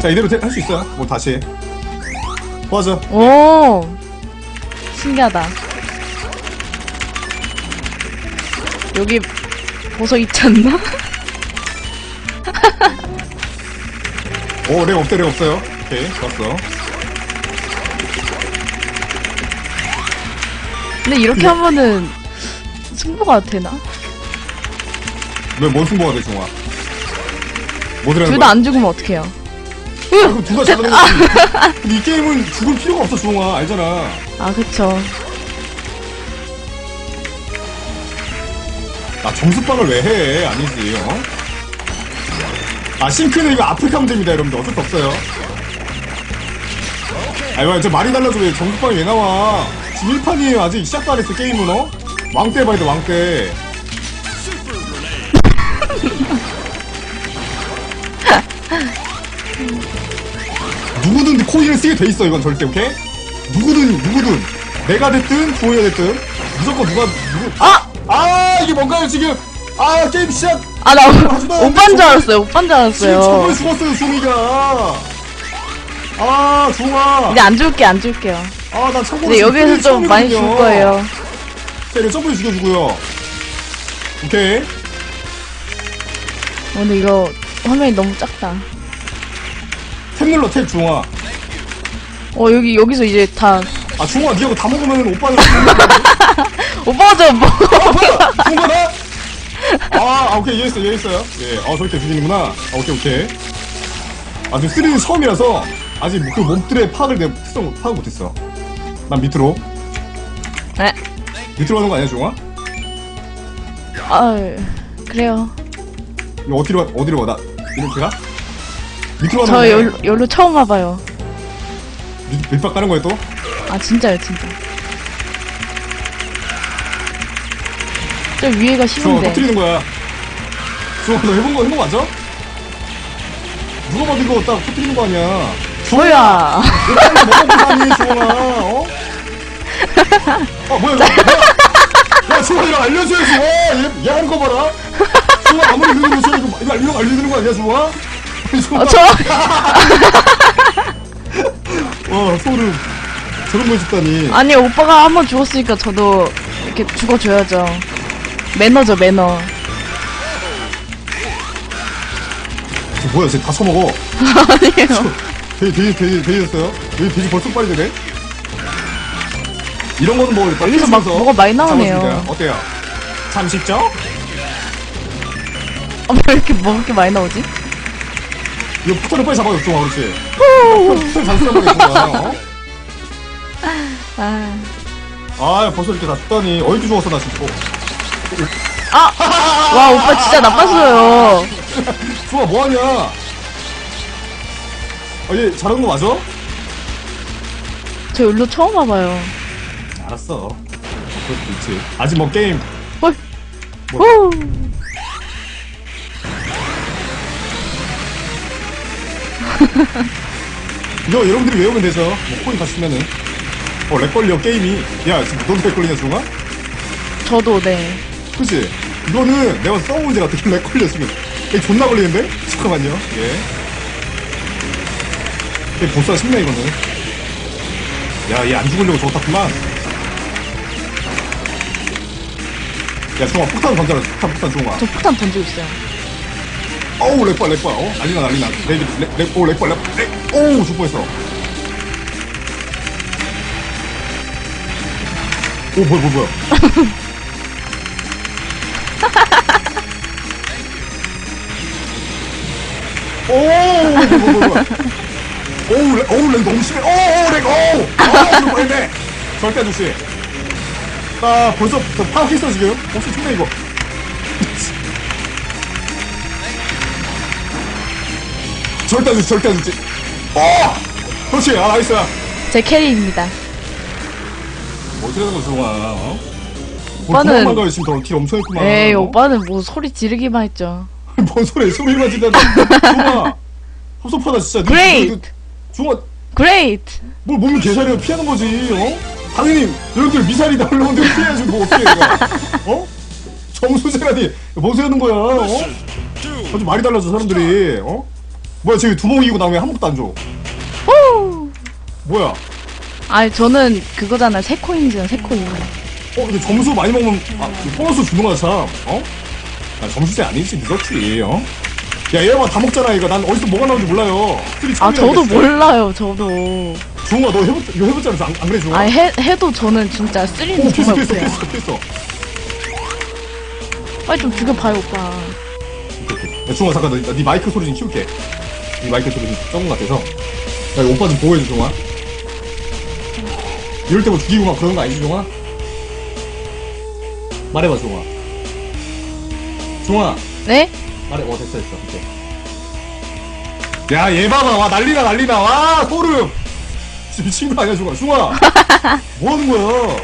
자 이대로 할 수 있어요. 뭐 다시. 해 도와줘. 오! 신기하다. 여기 보석 있지 않나? 오 렉 없대 렉 없어요. 오케이 좋았어. 근데 이렇게 하면은 승부가 되나? 왜 뭔 승부가 돼 중아? 뭐들하는 둘 거야? 다 안 죽으면 어떡해요 그럼 누가 잘하는 거지 근데 이 게임은 죽을 필요가 없어 중아. 알잖아. 아 그쵸. 아 점수빵을 왜 해? 아니지 어? 아 싱크는 이거 아프리카 문제입니다 여러분들. 어쩔 수 없어요. 아이고 저 말이 달라져 왜 점수빵이 왜 나와? 지금 1판이에요 아직. 시작도 안 했어 게임은 어? 왕때 봐야 돼 왕때 코인을 쓰게 돼 있어 이건 절대 오케이? 누구든 누구든. 내가 됐든 부모가 됐든. 무조건 누가 누구. 아! 아 이게 뭔가요 지금? 아 게임 시작! 아나 하지마. 오빠인 줄 알았어요 오빠인 줄 지금 알았어요. 저번에 죽었어요 중이가. 아 중아. 이제 안 죽을게 안 죽을게요. 아나 참고로 근데 지금 여기에서 좀 많이 처음이거든요. 죽을 거예요. 자 이거 점프를 죽여주고요. 오케이. 어, 근데 이거 화면이 너무 작다. 탭 눌러 탭 중아 어 여기 여기서 이제 다. 아 중아 그거 다 먹으면 오빠는 오빠가 좀 먹어. 아 뭐야? 중아나? 아, 아 오케이 이해했어 이해했어요. 예어 저렇게 죽이는구나. 아, 오케이 오케이. 아 지금 3는 처음이라서 아직 그 몸들의 파악을 내가 특성 파악 못했어. 난 밑으로. 네. 밑으로 가는 거 아니야 중아? 아 그래요. 이거 어디로 가, 어디로 가? 나 이렇게 가? 밑으로 가는 저 거야? 열, 열로 처음 와봐요 밑, 밑밥 가는 거야 또? 아 진짜요 진짜. 저 위에가 쉬운데. 터뜨리는 거야. 중아 너 해본 거 해본 거 맞아? 누가 봐도 이거 딱 터뜨리는 거 아니야. 뭐야? 빨리 먹어보자니 중아 어? 아 뭐야 이거? 뭐야 야 중아 이거 알려줘야지 와, 얘, 얘 하는 거 봐라. 중아 아무리 그래도 저 이거 이거 알려, 알려주는 거 아니야? 아니, 중아 어, 저 와 소름 저런 거 해줬다니 아니 오빠가 한 번 죽었으니까 저도 이렇게 죽어줘야죠 매너죠 매너 저 뭐야 쟤다 처먹어 아니에요 돼지 돼지 돼지 돼지 됐어요? 여기 돼지 벌써 빨리 되네? 이런 거는 뭐 여기서 막 뭐가 많이 나오네요. 잡아줍니다. 어때요? 참 쉽죠? 어, 왜 이렇게 먹을 게 많이 나오지? 이거 포탄을 빨리 잡아줘 좋아 그렇지 아, 아 벌써 이렇게 다 죽다니. 어이구 죽었어 나 진짜. 어. 아! 와 오빠 진짜 나빴어요. 좋아 뭐하냐? 아얘 잘하는 거 맞아? 저 열로 처음 와봐요. 알았어. 그것도 있지. 아직 뭐 게임. 헐. 뭐. 후. 이거 여러분들이 외우면 되죠 뭐 코인 다 쓰면은 어 렉 걸려 게임이 야 지금 너도 렉 걸리냐 중아? 저도 네 그치? 이거는 내가 써본 문제 같아. 렉 걸렸으면. 이게 존나 걸리는데? 잠깐만요. 예. 이게 보스가 쉽네, 이거는. 야, 얘 안 죽으려고 저거 탔구만. 야, 중아, 폭탄 던져라. 폭탄, 폭탄, 중아. 저 폭탄 던지고 있어요 어우, 렉봐, 렉봐. 어? 난리나, 난리나. 렉, 렉, 렉, 오, 렉봐, 렉, 렉. 오우, 죽 뻔했어. 오, 뭐야, 뭐야, 뭐야. 오, 뭐야, 뭐야, 뭐야. 오우, 렉, 오우, 렉 너무 심해. 오우, 렉, 오우. 뭐했네. 절대 아저씨. 아, 벌써 저 파악했어, 지금. 혹시 총네 이거. 절대 아저씨, 절대 아저씨. 어! 그렇지, 아, 나이스. 제 캐리입니다 어떻게 하는 거야, 어? 오빠는- 도망만 가요, 지금 더길 엄청 했구만. 에이 어? 오빠는 뭐 소리 지르기만 했죠 뭔 소리야, 소리만 지르다. 중아. 섭섭하다, 진짜. 너 Great. 진짜 그- 중아, 그레이트 뭘 몸이 개살이야 피하는 거지, 어? 당연히, 여러분들 미사일이 날라오는데 피해야지, 뭐, 어떻게 해, 내가. 어? 정수세라니, 뭐 세우는 거야, 어? 아주 말이 달라져, 사람들이, 어? 뭐야 쟤 두번 이기고 나면 한 번도 안 줘. 오! 뭐야? 아니 저는 그거잖아 세 코인이잖아 세 코인 어 근데 점수 많이 먹으면 아 보너스 주는 거야 참. 어? 아 점수제 아니지 늦었지. 어? 야 얘가 다 먹잖아 이거. 난 어디서 뭐가 나오는지 몰라요. 아 처음이라 저도 그랬어. 몰라요 저도 중아 너 해봤 이거 해봤잖아. 안, 안 그래 중아? 아니 해, 해도 저는 진짜 오 쓰리는 피했어 정말 피했어 못해요 피했어 피했어. 빨리 좀 죽여봐요 오빠 오케이, 오케이. 야, 중아 잠깐 너, 네 마이크 소리 좀 키울게. 네 마이크 소리 좀 적은 것 같아서. 야 이거 오빠 좀 보호해줘 중아. 이럴 때 뭐 죽이고 막 그런 거 아니지 중아? 말해봐 중아. 중아. 네? 말해, 어, 됐어, 됐어. 오케이. 야, 얘 봐봐. 와, 난리나, 난리나. 와, 소름! 진짜 미친 거 아니야, 중아. 중아! 뭐 하는 거야?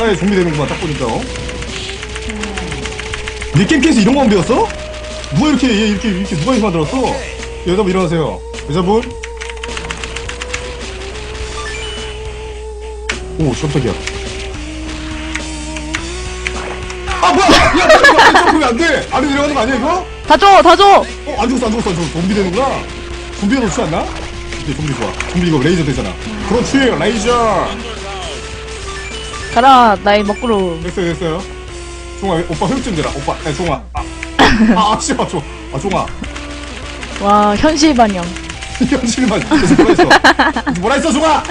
아, 준비되는구만, 딱 보니까, 어? 얘 게임에서 이런 거만 배웠어? 누가 이렇게, 얘 이렇게, 이렇게 누가 이렇게 만들었어? 여자분 일어나세요. 여자분? 오, 깜짝이야. 아, 뭐야! 야, 나 이거 안 점프면 안 돼! 아래 내려가는 거 아니야, 이거? 다 줘! 다 줘! 어, 안 죽었어, 안 죽었어, 안 죽었어. 좀비 되는구나. 좀비가 더 좋지 않나? 이제 좀비 좋아. 좀비 이거 레이저 되잖아. 그렇지, 레이저! 가라 나의 먹구름 됐어요, 됐어요. 종아, 오빠 혈좀 대라. 오빠, 야, 종아. 아, 아, 아, 씨발, 종, 아, 종아. 와 현실 반영 현실만. 그래서 뭐라 했어? 뭐라 했어, 종아? 야,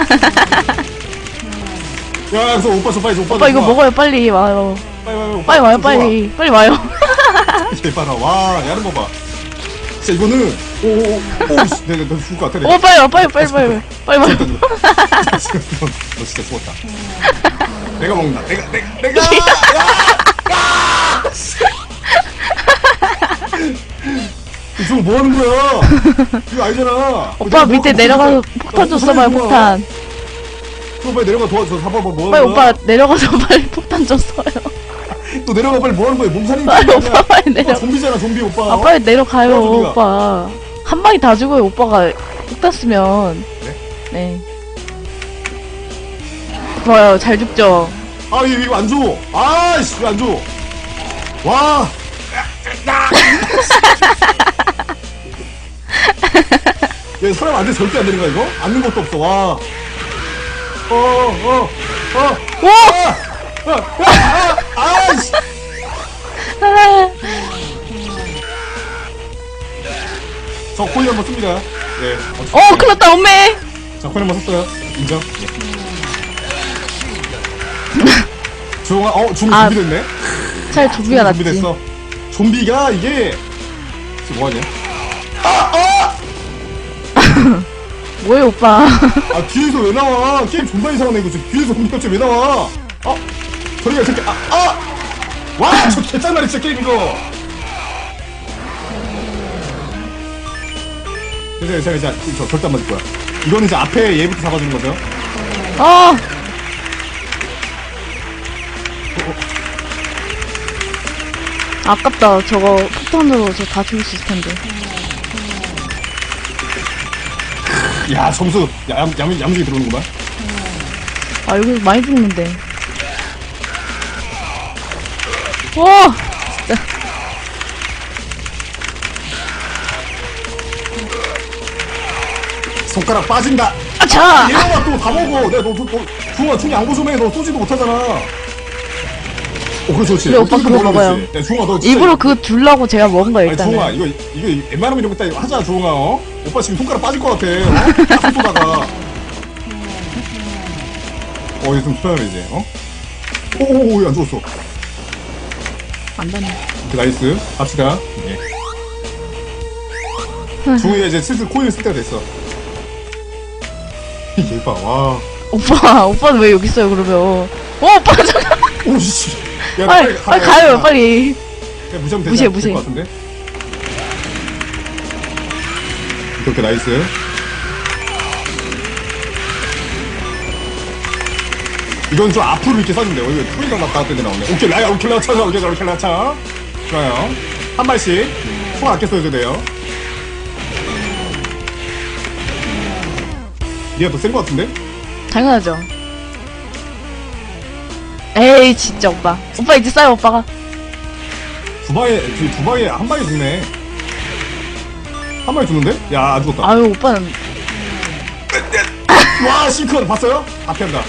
그래서 오빠 저 빨리 줘, 오빠 오빠 줘, 이거. 먹어요 빨리 와요 빨리 와요, 오빠. 빨리 와요 줘, 빨리 빨리 와요 종아. 얘 봐라, 와, 야는 거 봐. 진짜 이거는, 오, 오, 오, 오, 씨, 내가 너 죽을 것 같아. 내가. 오빠 빨리 와 빨리 빨리 빨리 빨리 와요 너 진짜 죽었다. 내가 먹는다. 내가 내가 내가. 야! 이거 뭐 하는 거야? 이거 알잖아. 오빠 밑에 내려가서 폭탄 좀 쏴봐요 폭탄 또 빨리 내려가 도와줘. 봐봐 뭐 빨리 하는 거야? 오빠 내려가서 빨리 폭탄 좀 쏴요 또 내려가 빨리 뭐 하는 거야? 몸살인 빨리 거야? 오빠 빨리 내려 좀비잖아 좀비 오빠. 아 빨리 내려가요 어, 좀비가. 오빠 한 방에 다 죽어요 오빠가 폭탄 쓰면 그래? 네 좋아요 잘 죽죠 아 이거 이거 안 줘. 아이씨 이거 안 줘. 와. 얘 사람 안 돼 절대 안 되는 거야 이거? 앉는 것도 없어 와. 어, 어, 어. 오! 아, 아, 아, 아, 아이씨. 저 코인 한번 씁니다. 네. 어 큰일 났다 엄매 자, 코인 한번 썼어요. 인정. 예. 중아, 어, 중 아, 준비됐네. 차라리 좀비가 낫지 준비됐어. 좀비가 이게 지금 뭐하냐? 뭐예요 오빠 아 뒤에서 왜 나와? 게임 존나 이상하네 이거 지금 뒤에서 갑자기 왜 나와? 어? 저리가 아! 아! 와! 저 개짱나리 진짜 게임 이거! 괜찮아 괜찮아 괜찮아 저 절대 안 맞을 거야 이거는 이제 앞에 얘부터 잡아주는 거죠 어 아깝다 저거 폭탄으로 저 다 죽일 수 있을 텐데 야 점수 야, 얌, 얌, 야무지게 들어오는구만 아 여기 많이 죽는데 와 진짜 손가락 빠진다 아차 얘가 또 다 먹어 내가 너, 너, 너 중아 중이 양보 좀해 너 쏘지도 못하잖아 어 그렇지 그렇지 오빠 쏘지도 그거 못하고 먹어요. 그렇지. 야 중아 너 진짜 일부러 그거 줄라고 제가 먹은 거야 아니 종아 일단은 이거 이거 웬만하면 이런 거딱 하자 종아 어? 오빠 지금 손가락 빠질 것 같아 어? 딱 쏘다가 어 이제 좀 편하네 이제 어? 오오오 안 죽었어 안 오케이 나이스 갑시다 예. 종이가 이제 슬슬 코인을 쓸 때가 됐어 얘봐 와 오빠 오빠는 왜 여기 있어요 그러면 어 오빠 잠깐 오씨 야 빨리 빨리 가요. 빨리. 그냥 무시하면 무시해, 않- 무시해. 될것 같은데? 이렇게 나이스. 이건 좀 앞으로 이렇게 돼요 이거 투이가 나왔을 때 나오네? 오케이 라야 오케이 라차 오케이 라 오케이 라차. 좋아요. 한 발씩. 총 아껴 써줘야 돼요. 니가 더 센 것 같은데? 당연하죠 에이 진짜 오빠 오빠 이제 싸요 오빠가 두 방에 두, 두 방에 한 방에 죽네 한 마리 죽는데? 야, 안 죽었다. 아유, 오빠는. 와, 싱크는 봤어요? 다 피한다.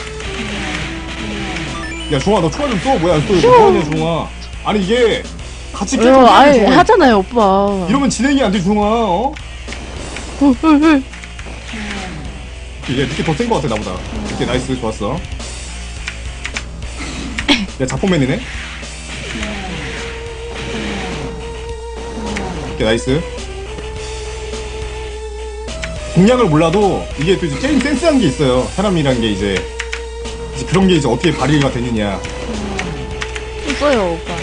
야, 종아, 너 총알 좀 쏘. 뭐야, 또 휴. 뭐하냐, 종아. 아니, 이게 같이 깨고 왜요? 아예 종아. 하잖아요, 오빠. 이러면 진행이 안 돼, 종아. 어? 후, 후, 후. 얘 느낌 더센 것 같아, 나보다. 오케이, 나이스, 좋았어. 야, 자포맨이네? 오케이, 나이스. 공략을 몰라도 이게 또 이제 게임 센스한 게 있어요. 사람이란 게 이제, 이제 그런 게 이제 어떻게 발휘가 되느냐. 또 써요, 오빠.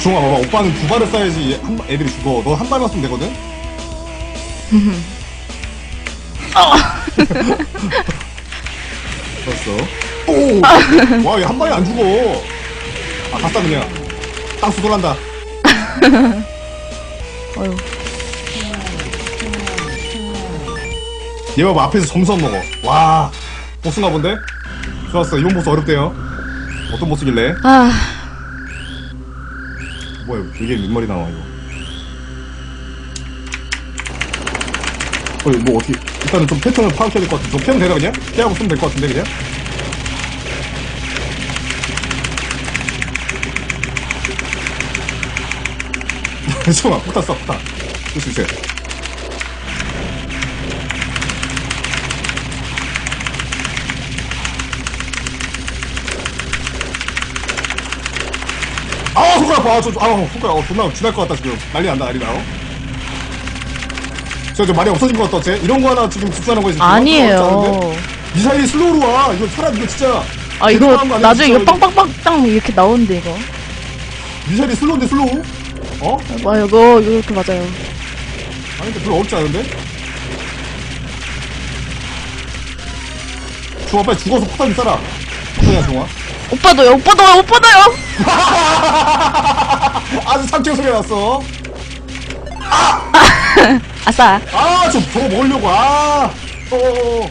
중아 봐봐, 오빠는 두 발을 쏴야지 한, 발- 애들이 죽어. 너 한 발만 쏘면 되거든? 좋았어. 오! 와, 얘 한 방에 안 죽어. 아, 갔다 그냥. 땅 수 돌란다. 어휴. 얘 봐봐, 앞에서 점선 먹어. 와, 보스인가 본데? 좋았어. 이번 보스 어렵대요. 어떤 보스길래? 아, 뭐야, 이게 윗머리 나와, 이거. 어, 뭐 어떻게, 일단은 좀 패턴을 파악해야 될 것 같아. 좀 피하면 되나, 그냥? 피하고 쓰면 될 것 같은데, 그냥? 잠깐만, 폭탄 쏴, 폭탄. 쓸수 있어요. 아, 손가락 아파. 저, 저, 아, 손가락, 어, 존나 지날 것 같다, 지금. 난리 난다, 난리 나요. 저, 저 말이 없어진 것 같다, 어째? 이런 거 하나 지금 집중하는 거지. 아니에요. 미사일이 슬로우로 와. 이거 사람, 이거 진짜. 아, 이거, 나중에 이거 진짜 빵빵빵빵 이렇게 나오는데, 이거. 미사일이 슬로우인데, 슬로우? 어? 와, 이거, 이렇게 맞아요. 아니, 근데 별로 어렵지 않은데? 중아, 빨리 죽어서 폭탄 좀 쏴라. 폭탄이야, 중아. 오빠도요, 오빠도요, 오빠도요! 아주 참깨 소리가 났어. 아싸. 아, 저 저거 먹으려고. 아, 어어어.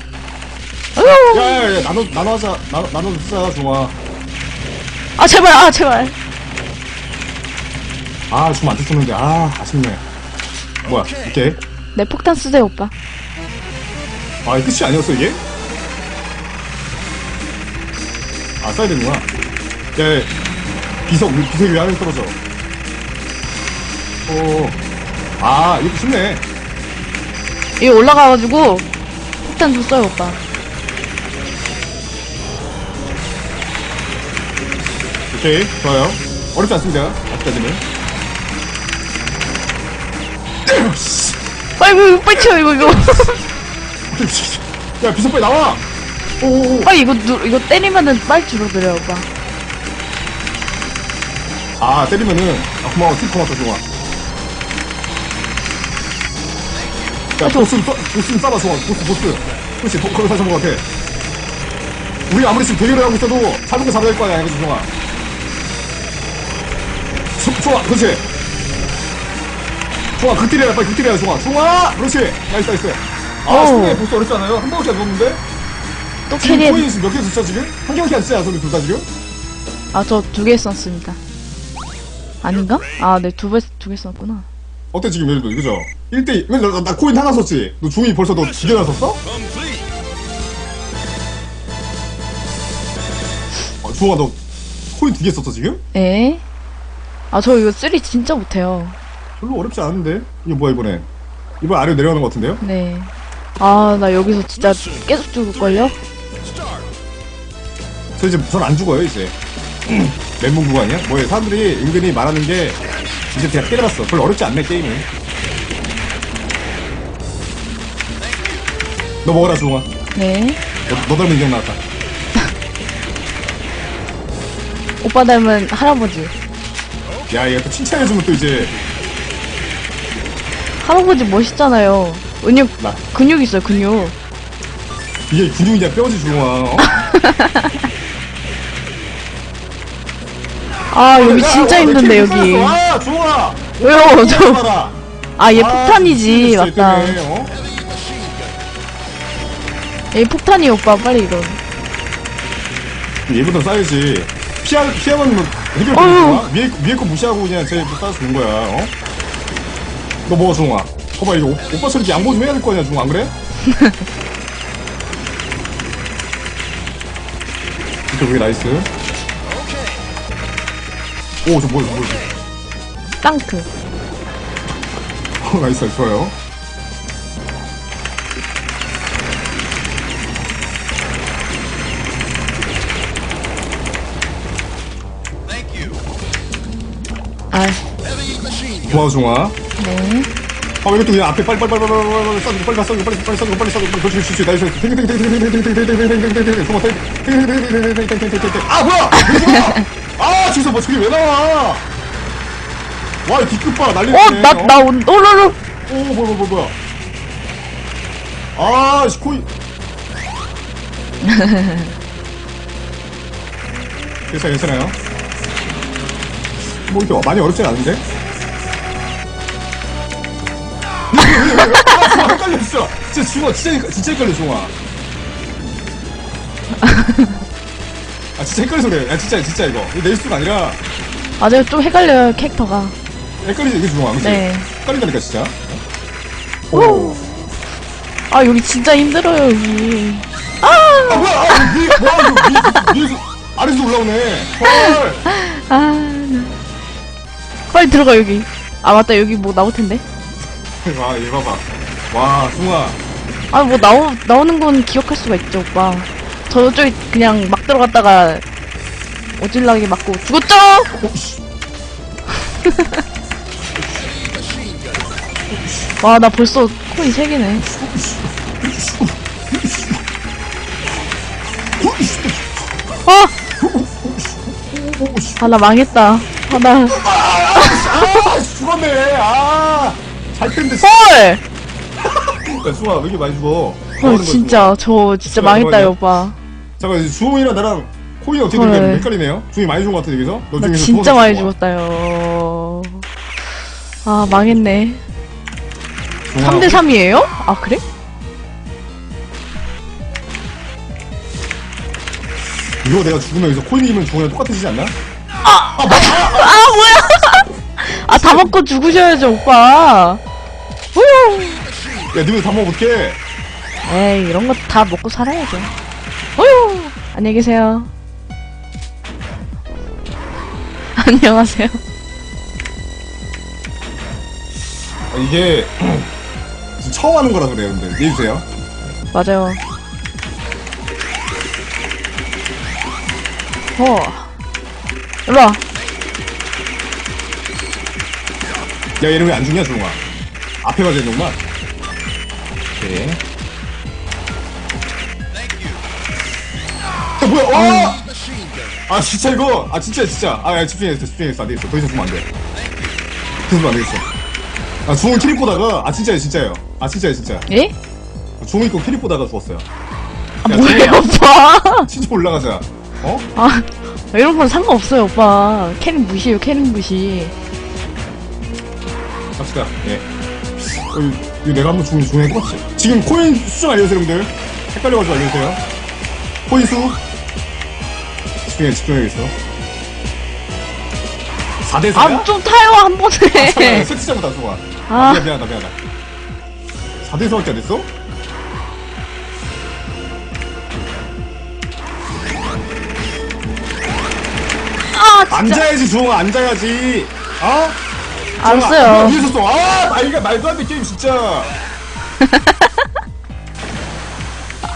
어휴. 야, 야, 야, 나눠, 나눠 하자. 나눠, 나눠 쓰자, 중아. 아, 제발, 아, 제발. 아, 좀안 뜯었는데. 아, 아쉽네. 뭐야, 오케이. 내 폭탄 쓰세요, 오빠. 아, 이게 끝이 아니었어, 이게? 아, 써야 되는구나. 야, 야, 비석, 우리 비석이 왜 안에 떨어져? 어, 아, 이거 쉽네. 여기 올라가가지고, 폭탄 좀 써요, 오빠. 오케이, 좋아요. 어렵지 않습니다. 아직까지는. 씨. 빨리, 이거, 빨리 치워, 이거, 이거. 야, 비석 빨리 나와! 오오오. 빨리 이거, 누, 이거 때리면은 빨리 줄어들어요, 오빠. 아, 때리면은, 아, 고마워. 팁 고맙다, 좋아. 야, 아, 저- 보스, 보스 싸봐, 좋아. 보스, 보스. 그렇지, 도, 거기 사서 먹어, 같아. 우리 아무리 지금 대결을 하고 있어도 잡은 거 잡아야 될 거 아니야, 좋아. 수, 좋아, 그렇지. 좋아, 극딜해라, 빨리 극딜해라, 좋아. 좋아! 그렇지. 나이스, 나이스. 아, 오. 승리 보스 어렵지 않아요? 한 방울씩 안 넣었는데? 또 지금 캐리해. 코인 지금 몇개 줬죠, 지금? 한 개밖에 안 우리 둘다 지금? 아, 저 두 개 썼습니다. 아닌가? 아, 네, 두 개, 두 개 썼구나. 어때 지금 예를 들어 그죠? 1대2 왜 나, 나 코인 하나 썼지? 너 중이 벌써 너 두 개나 썼어? 어, 주호가 너 코인 두 개 썼어 지금? 에? 아, 저 이거 쓰리 진짜 못해요. 별로 어렵지 않은데 이게 뭐야 이번에 이번 아래로 내려가는 것 같은데요? 네. 아, 나 여기서 진짜 계속 죽을걸요? 저 이제 전 안 죽어요 이제 멘붕 구간이야? 뭐야 사람들이 은근히 말하는 게 이제 제가 깨달았어 별로 어렵지 않네 게임이 너 먹어라 주홍아 네. 너, 너 닮은 인형 나왔다 오빠 닮은 할아버지. 야 얘가 또 칭찬해주면 또 이제 할아버지 멋있잖아요. 근육, 나 근육 있어요, 근육. 이게 근육이냐 뼈지 주홍아 어? 아, 여기 야, 진짜 와, 내 힘든데, 캐릭 여기. 아, 좋아. 왜요? 저, 봐라. 아, 얘 아, 폭탄이지, 맞다. 어? 얘 폭탄이 오빠, 빨리 이거. 얘부터 쌓여지. 피하, 피하면 뭐 해결. 되는 위에, 위에 거 무시하고 그냥 쟤 쏴서 주는 거야, 어? 너 먹어 중아. 봐봐 이거 오빠 소리 양보 좀 해야 될 거 아니야 중아. 안 그래? 진짜 저기 나이스. 오저 뭐야 저 뭐야 땅크. 어, 나이스 좋아요. 아, 고마워 중아. 네. 아, 이것도 그냥 앞에 빨리 빨리 빨리 빨리 빨리 싸주고 빨리 싸주고 빨리 빨리 싸주고 빨리 싸주고 빨리 그렇지 그렇지 나이스 아 뭐야 아 진짜 뭐 저게 왜 나와 와 뒤끝 봐 난리 났네 어나나 올라라 오 뭐야 뭐야 뭐야 아 코이 괜찮아 괜찮아요 뭐 이렇게 많이 어렵진 않은데 아, 헷갈려 진짜 진짜 중아 진짜 진짜 헷갈려 중아 아 진짜 헷갈려서 그래 야 진짜 진짜 이거 이거 내 수가 아니라 맞아요. 좀 헷갈려요, 캐릭터가. 헷갈리지 이게 중아 그치? 네. 헷갈린다니까 진짜 오. 아, 여기 진짜 힘들어요, 여기. 아 뭐야 아 위, 뭐야 이거 위, 위에서 아래서 올라오네 헐 아, 나. 빨리 들어가, 여기. 아, 맞다, 여기 뭐 나올 텐데. 와, 얘 봐봐. 와, 승아. 아, 뭐 나오, 나오는 건 기억할 수가 있죠, 오빠. 저쪽에 그냥 막 들어갔다가 어질나게 맞고 죽었죠? 와, 나 벌써 코인 3개네. 아! 오, 씨. 아, 나 망했다. 아, 나. 아, 씨, 죽었네. 아, 씨. 헐! 야, 승아, 왜 이렇게 많이 죽어? 뭐 어, 하는 거야, 진짜, 저 진짜 망했다. 오빠. 잠깐, 주홍이랑 나랑 코인이 어떻게 헐. 되는지 헷갈리네요. 주홍이 많이 죽은 것 같은데, 여기서? 너 나 중에서 진짜 많이 좋아? 죽었다요. 아, 망했네. 중아, 3대 3이에요? 아, 그래? 이거 내가 죽으면 여기서 코인이면 주홍이랑 똑같아지지 않나? 아, 뭐야! 아, 다 먹고 죽으셔야죠, 오빠. 후유! 야, 니네 다 먹어, 어떡해. 에이, 이런 거 다 먹고 살아야죠. 후유! 안녕히 계세요. 안녕하세요. 아, 이게, 지금 처음 하는 거라 그래요, 근데. 얘기해주세요. 맞아요. 어. 일로 와. 야, 얘는 왜안 죽냐, 주홍아? 앞에 가야 되는구만. 오케이. 야, 뭐야, 와! 아, 진짜 이거, 아, 진짜, 진짜. 아, 야, 집중했어, 집중했어. 안 되겠어. 더 이상 죽으면 안 돼. 더 이상 안 되겠어. 아, 주홍이 캐릭 보다가, 아, 진짜요, 진짜요. 아, 진짜요, 진짜. 예? 주홍이 거 캐릭 보다가 죽었어요. 아, 야, 뭐예요, 오빠? 진짜 올라가자. 어? 아, 이런 건 상관없어요, 오빠. 캐릭 무시해요, 캐릭 무시. 갑시다. 예. 어, 이거- 이거 내가 한번 죽으면 주홍이 똑같이. 지금 코인 수정 알려주세요, 여러분들. 헷갈려가지고 알려주세요. 코인 수. 집중해, 집중해야겠어. 4대 4야? 아, 좀 타요, 한 번에. 세트 잘못한 수가. 아. 아, 미안, 미안하다, 미안하다. 4대 4 밖에 안 됐어? 아, 진짜. 앉아야지, 주홍아, 앉아야지. 어? 알았어요. 위에서 쏘. 아, 나이가 말도 안 돼, 게임, 진짜.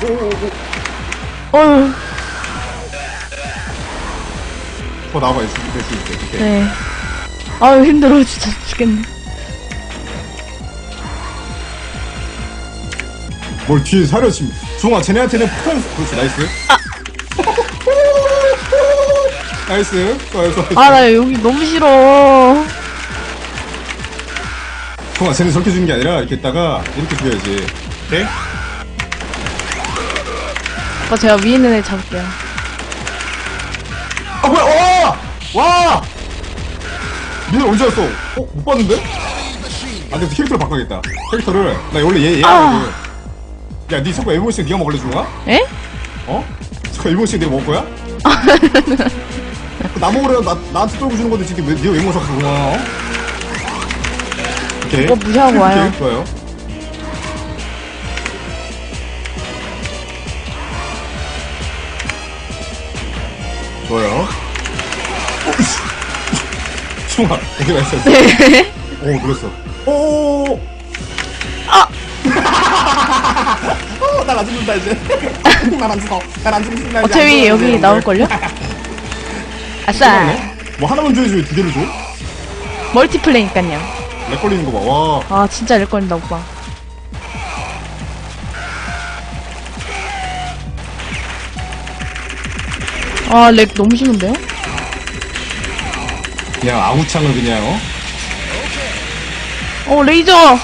오, 오, 오. 어휴, 더 나와봐요, 될수 있게. 이렇게. 네. 아유, 힘들어, 진짜 죽겠네. 뭘 뒤에 사려, 지금. 주홍아, 쟤네한테는 폭탄, 그렇지, 나이스. 나이스. 좋아요, 좋아요. 아, 나 여기 너무 싫어. 주홍아, 쟤는 저렇게 주는 게 아니라, 이렇게 있다가, 이렇게 줘야지. 오케이? 오빠, 제가 위에 있는 애 잡을게요. 아 뭐야 와! 와! 니네 언제 왔어? 어? 못 봤는데? 아 근데 캐릭터를 바꿔야겠다 캐릭터를 나 원래 얘 얘야 아. 야니 자꾸 일본식 네가 먹을래 중아? 에? 어? 자꾸 일본식 내가 먹을 거야? 나 먹으려 나, 나한테 떨고 주는 건데 지금 왜 네가 왜 먹어 자꾸 어? 오케이. 그거 무시하고 와요. 오케이, 좋아요. 좋아요. 오케이, 나이스. 나이스. 네. 오, 놀랬어. 오! 아! 어, 난안 죽는다, 이제. 난안 죽어. 난안 죽는다, 이제. 어차피 여기 나올걸요? 아싸. 뭐 하나만 줘야지 왜 두 개를 줘? 멀티플레이니까요. 렉 걸리는 거 봐. 와. 아, 진짜 렉 걸린다, 오빠. 아, 렉 너무 심한데요? 그냥 아구창을 그냥, 어? 어, 레이저!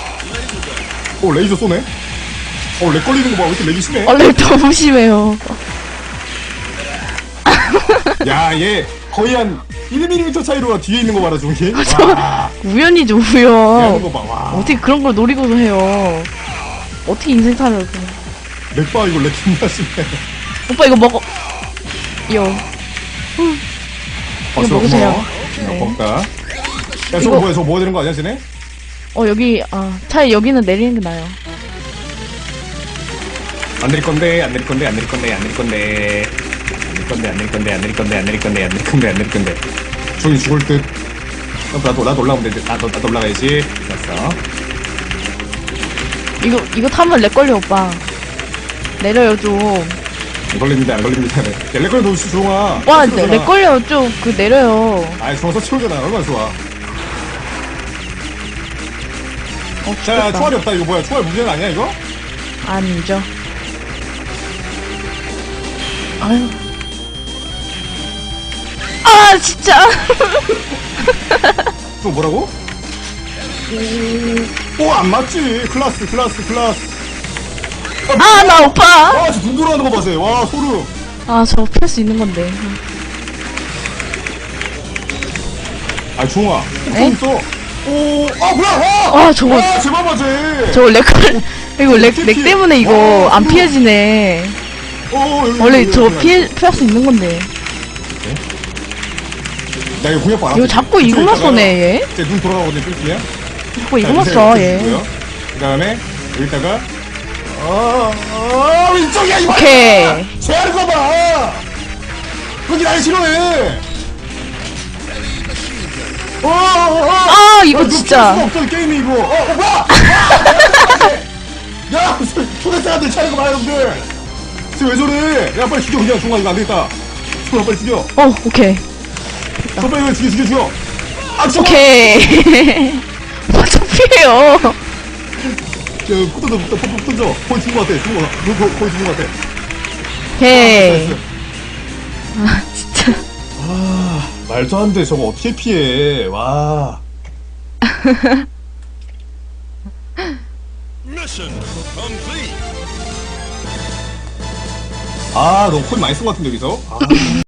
오, 레이저 쏘네? 어, 렉 걸리는 거 봐. 왜 이렇게 렉이 심해? 어, 렉 너무 심해요. 야, 얘 거의 한 1mm 차이로 뒤에 있는 거 봐라, 저기. 저- 와. 우연이죠, 얘 하는 우연. 거 봐. 와. 어떻게 그런 걸 노리고서 해요. 어떻게 인생 살아요, 그냥. 렉 봐, 이거 렉 존나 심해. 오빠, 이거 먹어. 요. 어, 이거 먹으세요. 고마워. 네. 고맙다. 야, 저거 이거- 뭐야? 저거 먹어야 되는 거 아니야, 쟤네? 어, 여기, 아, 차라리 여기는 내리는 게 나아요. 안 내릴 건데, 안 내릴 건데, 안 내릴 건데, 안 내릴 건데. 안 내릴 건데, 안 내릴 건데, 안 내릴 건데, 안 내릴 건데, 안 내릴 건데, 안 내릴 건데. 저기 죽을 듯. 어, 나도, 나도 올라가면 돼. 나도, 나도 올라가야지. 됐어. 이거, 이거 타면 렉 걸려, 오빠. 내려요, 좀. 안 걸립니다, 안 걸립니다. 야, 렉 걸려, 너 조용아. 렉 걸려, 좀, 그, 내려요. 아이, 좋아서 치우잖아. 얼마나 좋아. 어, 자, 죽겠다. 총알이 없다. 이거 뭐야? 총알 문제는 아니야, 이거? 아니죠. 아유. 아, 진짜. 또 뭐라고? 오, 안 맞지. 클라스, 클라스, 클라스. 아, 나 오빠. 와, 저눈 돌아가는 거 봐세요. 와, 소름. 아, 저 피할 수 있는 건데. 아, 종아. 네? 좀 있어. 오, 아, 뭐야, 와! 아, 저거- 와, 제발 맞지. 저거 렉, 걸- 이거 렉, 렉 때문에 이거 와, 안 피해지네. 어, 여기, 원래 여기, 저 여기, 피해, 여기. 피할 수 있는 건데. 나 이거 공약 봐. 이거 자꾸 이거만 쏘네, 얘. 쟤눈 돌아가거든, 뚫기야. 자꾸 이거만 써, 얘. 그 다음에, 여기다가, 어, 어, 왼쪽이야, 이거! 오케이. 제하는 거 봐! 거기 날 싫어해! 어, 어, 어! 아, 이거 야, 너 진짜. 수가 없어, 이 게임이 이거. 어, 어, 뭐야! 야, 무슨 초대생한테 차는 거 봐, 여러분들! 지금 왜 저래? 야, 빨리 죽여, 그냥. 종아, 이거 안 되겠다. 종아, 빨리 죽여. 어, 오케이. 저 빨리 이거 죽여, 죽여, 죽여. 아, 종아! 오케이. 좀 피해요. 저, 던져, 던져, 던져, 던져. 거의 죽은 것 같아, 죽은 것 같아. 거- 거- 거의 죽은 것 같아. 오케이. 나이스. 아, 진짜. 아, 말도 안 돼. 저거 어떻게 피해. 와. 아, 너 코인 많이 쓴 것 같은데, 여기서? 아.